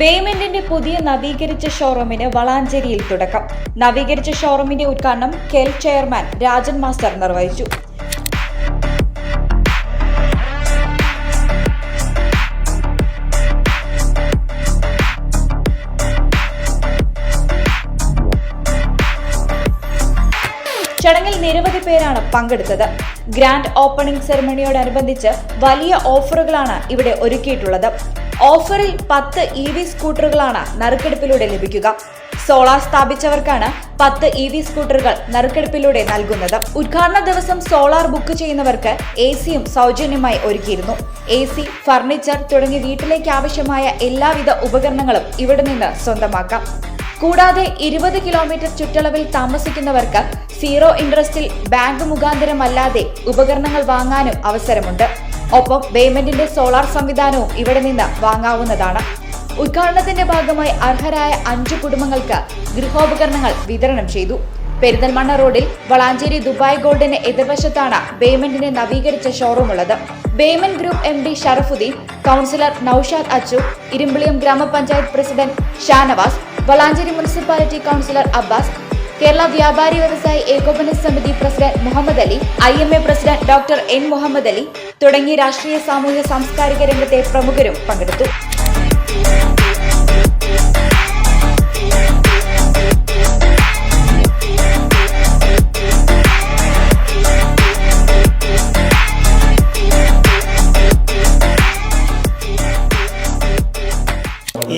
ബേമെന്റിന്റെ പുതിയ നവീകരിച്ച ഷോറൂമിന് വളാഞ്ചേരിയിൽ തുടക്കം. നവീകരിച്ച ഷോറൂമിന്റെ ഉദ്ഘാടനം കെൽ ചെയർമാൻ രാജൻ മാസ്റ്റർ നിർവഹിച്ചു. ചടങ്ങിൽ നിരവധി പേരാണ് പങ്കെടുത്തത്. ഗ്രാൻഡ് ഓപ്പണിംഗ് സെറമണിയോടനുബന്ധിച്ച് വലിയ ഓഫറുകളാണ് ഇവിടെ ഒരുക്കിയിട്ടുള്ളത്. ഓഫറിൽ പത്ത് ഇ വി സ്കൂട്ടറുകളാണ് നറുക്കെടുപ്പിലൂടെ ലഭിക്കുക. സോളാർ സ്ഥാപിച്ചവർക്കാണ് പത്ത് ഇ വി സ്കൂട്ടറുകൾ നറുക്കെടുപ്പിലൂടെ നൽകുന്നത്. ഉദ്ഘാടന ദിവസം സോളാർ ബുക്ക് ചെയ്യുന്നവർക്ക് എ സിയും സൗജന്യമായി ഒരുക്കിയിരുന്നു. എ സി ഫർണിച്ചർ തുടങ്ങി വീട്ടിലേക്ക് ആവശ്യമായ എല്ലാവിധ ഉപകരണങ്ങളും ഇവിടെ നിന്ന് സ്വന്തമാക്കാം. കൂടാതെ ഇരുപത് കിലോമീറ്റർ ചുറ്റളവിൽ താമസിക്കുന്നവർക്ക് സീറോ ഇൻട്രസ്റ്റിൽ ബാങ്ക് മുഖാന്തരമല്ലാതെ ഉപകരണങ്ങൾ വാങ്ങാനും അവസരമുണ്ട്. ഒപ്പം പേയ്മെന്റിന്റെ സോളാർ സംവിധാനവും ഇവിടെ നിന്ന് വാങ്ങാവുന്നതാണ്. ഉദ്ഘാടനത്തിന്റെ ഭാഗമായി അർഹരായ അഞ്ചു കുടുംബങ്ങൾക്ക് ഗൃഹോപകരണങ്ങൾ വിതരണം ചെയ്തു. പെരിന്തൽമണ്ണ റോഡിൽ വളാഞ്ചേരി ദുബായ് ഗോൾഡിന് എതിർവശത്താണ് ബേമെന്റിന്റെ നവീകരിച്ച ഷോറൂം ഉള്ളത് payment group M D Sharafuddin councillor Noushad Achu Irumbiliyam ഗ്രാമപഞ്ചായത്ത് president Shanavas Valanchery municipality councillor Abbas Kerala Vyapari Vyavasayi Ekopana Samithi president Muhammad Ali I M A president doctor N Muhammad Ali തുടങ്ങിയ രാഷ്ട്രീയ സാമൂഹ്യ സാംസ്കാരിക രംഗത്തെ പ്രമുഖരും പങ്കെടുത്തു.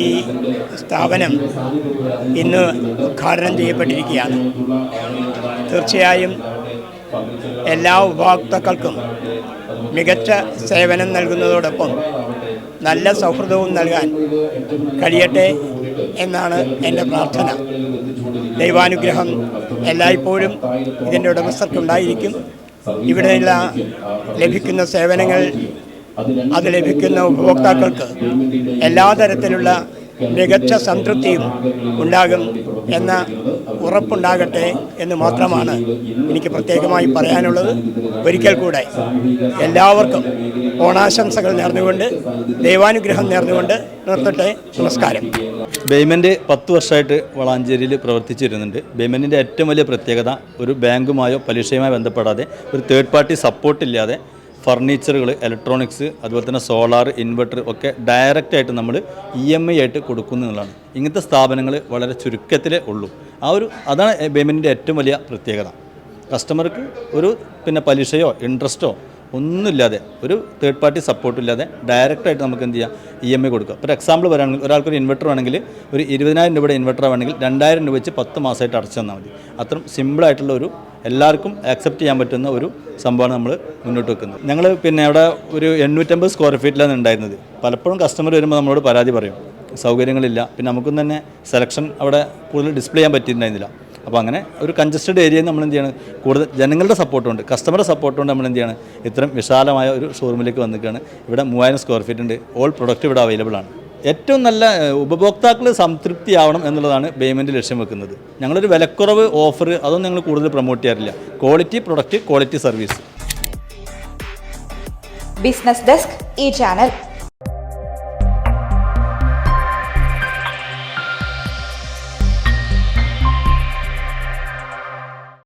ഈ സ്ഥാപനം ഇന്ന് ഉദ്ഘാടനം ചെയ്യപ്പെട്ടിരിക്കുകയാണ്. തീർച്ചയായും എല്ലാ ഉപഭോക്താക്കൾക്കും മികച്ച സേവനം നൽകുന്നതോടൊപ്പം നല്ല സൗഹൃദവും നൽകാൻ കഴിയട്ടെ എന്നാണ് എന്റെ പ്രാർത്ഥന. ദൈവാനുഗ്രഹം എല്ലായ്പ്പോഴും ഇതിന്റെ ഉടമസ്ഥർക്കുണ്ടായിരിക്കും. ഇവിടെയുള്ള ലഭിക്കുന്ന സേവനങ്ങൾ അത് ലഭിക്കുന്ന ഉപഭോക്താക്കൾക്ക് എല്ലാ തരത്തിലുള്ള മികച്ച സംതൃപ്തിയും ഉണ്ടാകും എന്ന ഉറപ്പുണ്ടാകട്ടെ എന്ന് മാത്രമാണ് എനിക്ക് പ്രത്യേകമായി പറയാനുള്ളത്. ഒരിക്കൽ കൂടെ എല്ലാവർക്കും ഓണാശംസകൾ നേർന്നുകൊണ്ട് ദൈവാനുഗ്രഹം നേർന്നുകൊണ്ട് നിർത്തട്ടെ. നമസ്കാരം. ബേയ്മെന്റ് പത്ത് വർഷമായിട്ട് വളാഞ്ചേരിയിൽ പ്രവർത്തിച്ചിരുന്നുണ്ട് ബേയ്മെന്റിന്റെ ഏറ്റവും വലിയ പ്രത്യേകത ഒരു ബാങ്കുമായോ പലിശയുമായോ ബന്ധപ്പെടാതെ ഒരു തേർഡ് പാർട്ടി സപ്പോർട്ട് ഇല്ലാതെ ഫർണിച്ചറുകൾ ഇലക്ട്രോണിക്സ് അതുപോലെ തന്നെ സോളാർ ഇൻവെർട്ടർ ഒക്കെ ഡയറക്റ്റ് ആയിട്ട് നമ്മൾ ഇ എം ഐ ആയിട്ട് കൊടുക്കുന്നതാണ് ഇങ്ങനത്തെ സ്ഥാപനങ്ങൾ വളരെ ചുരുക്കത്തിലേ ഉള്ളൂ. ആ ഒരു അതാണ് പേയ്മെന്റിന്റെ ഏറ്റവും വലിയ പ്രത്യേകത. കസ്റ്റമർക്ക് ഒരു പിന്നെ പലിശയോ ഇൻട്രസ്റ്റോ ഒന്നുമില്ലാതെ ഒരു തേർഡ് പാർട്ടി സപ്പോർട്ട് ഇല്ലാതെ ഡയറക്റ്റായിട്ട് നമുക്ക് എന്ത് ചെയ്യാം? ഇ എം ഐ കൊടുക്കുക. ഒരു എക്സാമ്പിൾ പറയുകയാണെങ്കിൽ ഒരാൾക്കൊരു ഇൻവെർട്ടർ വേണമെങ്കിൽ ഒരു ഇരുപതിനായിരം രൂപയുടെ ഇൻവെർട്ടർ വേണമെങ്കിൽ രണ്ടായിരം രൂപ വെച്ച് പത്ത് മാസമായിട്ട് അടച്ചു തന്നാൽ മതി. അത്രയും സിമ്പിളായിട്ടുള്ള ഒരു എല്ലാവർക്കും ആക്സെപ്റ്റ് ചെയ്യാൻ പറ്റുന്ന ഒരു സംഭവമാണ് നമ്മൾ മുന്നോട്ട് വെക്കുന്നത്. ഞങ്ങൾ പിന്നെ അവിടെ ഒരു എണ്ണൂറ്റമ്പത് സ്ക്വയർ ഫീറ്റിലാണ് ഉണ്ടായിരുന്നത്. പലപ്പോഴും കസ്റ്റമർ വരുമ്പോൾ നമ്മളോട് പരാതി പറയും. സൗകര്യങ്ങളില്ല. പിന്നെ നമുക്കൊന്നും തന്നെ സെലക്ഷൻ അവിടെ കൂടുതൽ ഡിസ്പ്ലേ ചെയ്യാൻ പറ്റിയിട്ടുണ്ടായിരുന്നില്ല. അപ്പോൾ അങ്ങനെ ഒരു കൺജസ്റ്റഡ് ഏരിയയിൽ നമ്മൾ എന്ത് ചെയ്യണം? കൂടുതൽ ജനങ്ങളുടെ സപ്പോർട്ടുണ്ട് കസ്റ്റമറുടെ സപ്പോർട്ട് സപ്പോർട്ടുണ്ട് നമ്മൾ എന്ത് ചെയ്യണം? ഇത്രയും വിശാലമായ ഒരു ഷോറൂമിലേക്ക് വന്നിരിക്കുകയാണ്. ഇവിടെ മൂവായിരം സ്ക്വയർ ഫീറ്റ് ഉണ്ട്. ഓൾ പ്രൊഡക്റ്റ് ഇവിടെ അവൈലബിൾ ആണ്. ഏറ്റവും നല്ല ഉപഭോക്താക്കൾ സംതൃപ്തിയാവണം എന്നുള്ളതാണ് പേയ്മെന്റ് ലക്ഷ്യം വെക്കുന്നത്. ഞങ്ങളൊരു വിലക്കുറവ് ഓഫർ അതൊന്നും ഞങ്ങൾ കൂടുതൽ പ്രൊമോട്ട് ചെയ്യാറില്ല. Quality product quality service business desk ഈ ചാനൽ